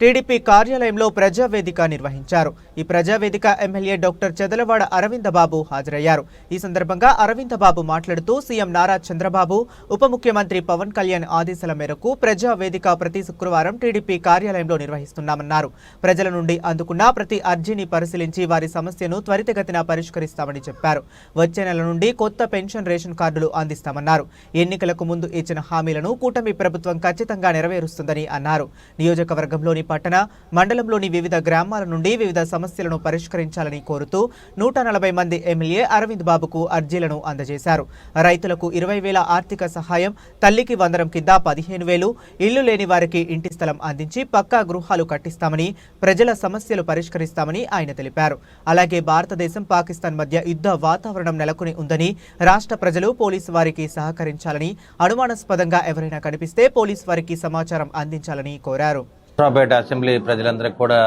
TDP కార్యాలయంలో ప్రజావేదిక నిర్వహించారు. ఈ ప్రజావేదిక ఎమ్మెల్యే డాక్టర్ చెదలవాడ అరవిందబాబు హాజరయ్యారు. ఈ సందర్భంగా అరవిందబాబు మాట్లాడుతూ సీఎం నారా చంద్రబాబు ఉప ముఖ్యమంత్రి పవన్ కళ్యాణ్ ఆదేశాల మేరకు ప్రజావేదిక ప్రతి శుక్రవారం టీడీపీ కార్యాలయంలో నిర్వహిస్తున్నామన్నారు. ప్రజల నుండి అందుకున్న ప్రతి అర్జీని పరిశీలించి వారి సమస్యను త్వరితగతిన పరిష్కరిస్తామని చెప్పారు. వచ్చే నెల నుండి కొత్త పెన్షన్ రేషన్ కార్డులు అందిస్తామన్నారు. ఎన్నికలకు ముందు ఇచ్చిన హామీలను కూటమి ప్రభుత్వం ఖచ్చితంగా నెరవేరుస్తుందని అన్నారు. నియోజకవర్గంలోని పట్టణ మండలంలోని వివిధ గ్రామాల నుండి వివిధ సమస్యలను పరిష్కరించాలని కోరుతూ నూట నలభై మంది ఎమ్మెల్యే అరవింద్ బాబుకు అర్జీలను అందజేశారు. రైతులకు ఇరవై వేల ఆర్థిక సహాయం తల్లికి వందరం కింద పదిహేను వేలు ఇల్లు లేని వారికి ఇంటి స్థలం అందించి పక్కా గృహాలు కట్టిస్తామని ప్రజల సమస్యలు పరిష్కరిస్తామని ఆయన తెలిపారు. అలాగే భారతదేశం పాకిస్తాన్ మధ్య యుద్ధ వాతావరణం నెలకొని ఉందని రాష్ట్ర ప్రజలు పోలీసు వారికి సహకరించాలని అనుమానాస్పదంగా ఎవరైనా కనిపిస్తే పోలీసు వారికి సమాచారం అందించాలని కోరారు. హుస్రాపేట అసెంబ్లీ ప్రజలందరికీ కూడా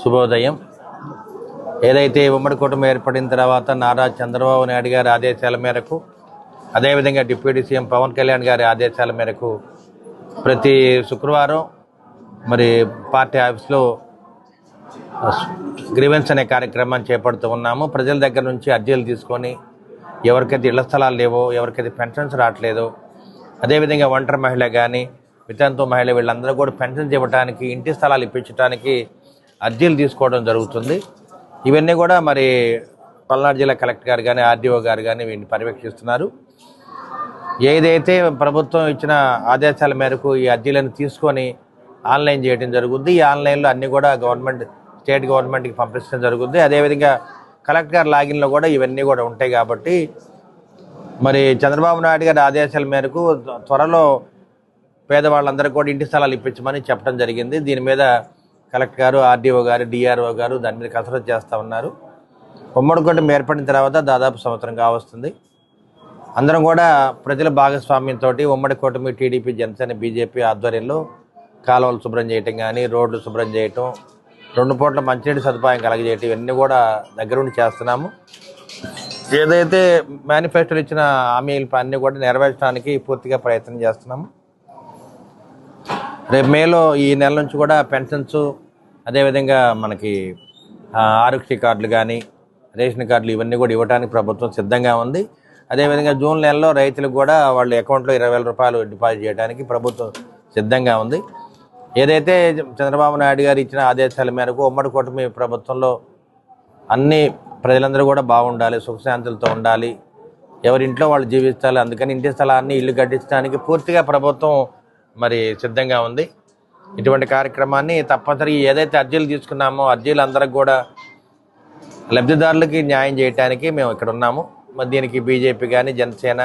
శుభోదయం. ఏదైతే ఉమ్మడి కుటుంబం ఏర్పడిన తర్వాత నారా చంద్రబాబు నాయుడు గారి ఆదేశాల మేరకు అదేవిధంగా డిప్యూటీ సీఎం పవన్ కళ్యాణ్ గారి ఆదేశాల మేరకు ప్రతి శుక్రవారం మరి పార్టీ ఆఫీస్లో గ్రీవెన్స్ అనే కార్యక్రమాన్ని చేపడుతూ ఉన్నాము. ప్రజల దగ్గర నుంచి అర్జీలు తీసుకొని ఎవరికైతే ఇళ్ళ స్థలాలు లేవో ఎవరికైతే పెన్షన్స్ రావట్లేదో అదేవిధంగా ఒంటరి మహిళ కానీ వితంతు మహిళ వీళ్ళందరూ కూడా పెన్షన్ ఇవ్వడానికి ఇంటి స్థలాలు ఇప్పించడానికి అర్జీలు తీసుకోవడం జరుగుతుంది. ఇవన్నీ కూడా మరి పల్నాడు జిల్లా కలెక్టర్ గారు కానీ ఆర్డీఓ గారు కానీ వీటిని పర్యవేక్షిస్తున్నారు. ఏదైతే ప్రభుత్వం ఇచ్చిన ఆదేశాల మేరకు ఈ అర్జీలను తీసుకొని ఆన్లైన్ చేయడం జరుగుద్ది ఈ ఆన్లైన్లో అన్నీ కూడా గవర్నమెంట్ స్టేట్ గవర్నమెంట్కి పంపించడం జరుగుద్ది. అదేవిధంగా కలెక్టర్ గారి లాగిన్లో కూడా ఇవన్నీ కూడా ఉంటాయి కాబట్టి మరి చంద్రబాబు నాయుడు గారి ఆదేశాల మేరకు త్వరలో పేదవాళ్ళందరికీ కూడా ఇంటి స్థలాలు ఇప్పించమని చెప్పడం జరిగింది. దీని మీద కలెక్టర్ గారు ఆర్డీఓ గారు డిఆర్ఓ గారు దాని మీద కసరత్తు చేస్తూ ఉన్నారు. ఉమ్మడి ఏర్పడిన తర్వాత దాదాపు సంవత్సరం కావస్తుంది అందరం కూడా ప్రజల భాగస్వామ్యంతో ఉమ్మడి కూటమి టీడీపీ జనసేన బీజేపీ ఆధ్వర్యంలో కాలువలు శుభ్రం చేయటం కానీ రోడ్లు శుభ్రం చేయటం రెండు పూట్ల మంచినీటి సదుపాయం కలగజేయటం ఇవన్నీ కూడా దగ్గరుండి చేస్తున్నాము. ఏదైతే మేనిఫెస్టోలు ఇచ్చిన హామీలు అన్నీ కూడా నెరవేర్చడానికి పూర్తిగా ప్రయత్నం చేస్తున్నాము. రేపు మేలో ఈ నెల నుంచి కూడా పెన్షన్స్ అదేవిధంగా మనకి ఆరోగ్య కార్డులు కానీ రేషన్ కార్డులు ఇవన్నీ కూడా ఇవ్వడానికి ప్రభుత్వం సిద్ధంగా ఉంది. అదేవిధంగా జూన్ నెలలో రైతులకు కూడా వాళ్ళ అకౌంట్లో ఇరవై వేల రూపాయలు డిపాజిట్ చేయడానికి ప్రభుత్వం సిద్ధంగా ఉంది. ఏదైతే చంద్రబాబు నాయుడు గారు ఇచ్చిన ఆదేశాల మేరకు ఉమ్మడి కూటమి ప్రభుత్వంలో అన్ని ప్రజలందరూ కూడా బాగుండాలి సుఖశాంతులతో ఉండాలి. ఎవరి ఇంట్లో వాళ్ళు జీవిస్తారు అందుకని ఇంటి స్థలాన్ని ఇల్లు కట్టించడానికి పూర్తిగా ప్రభుత్వం మరి సిద్ధంగా ఉంది. ఇటువంటి కార్యక్రమాన్ని తప్పనిసరిగా ఏదైతే అర్జీలు తీసుకున్నామో అర్జీలు అందరికి కూడా లబ్ధిదారులకి న్యాయం చేయడానికి మేము ఇక్కడ ఉన్నాము. మరి దీనికి బీజేపీ కానీ జనసేన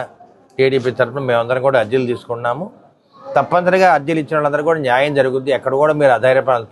టీడీపీ తరఫున మేమందరం కూడా అర్జీలు తీసుకున్నాము. తప్పనిసరిగా అర్జీలు ఇచ్చిన వాళ్ళందరూ కూడా న్యాయం జరుగుద్ది. ఎక్కడ కూడా మీరు అధైర్యపడాలి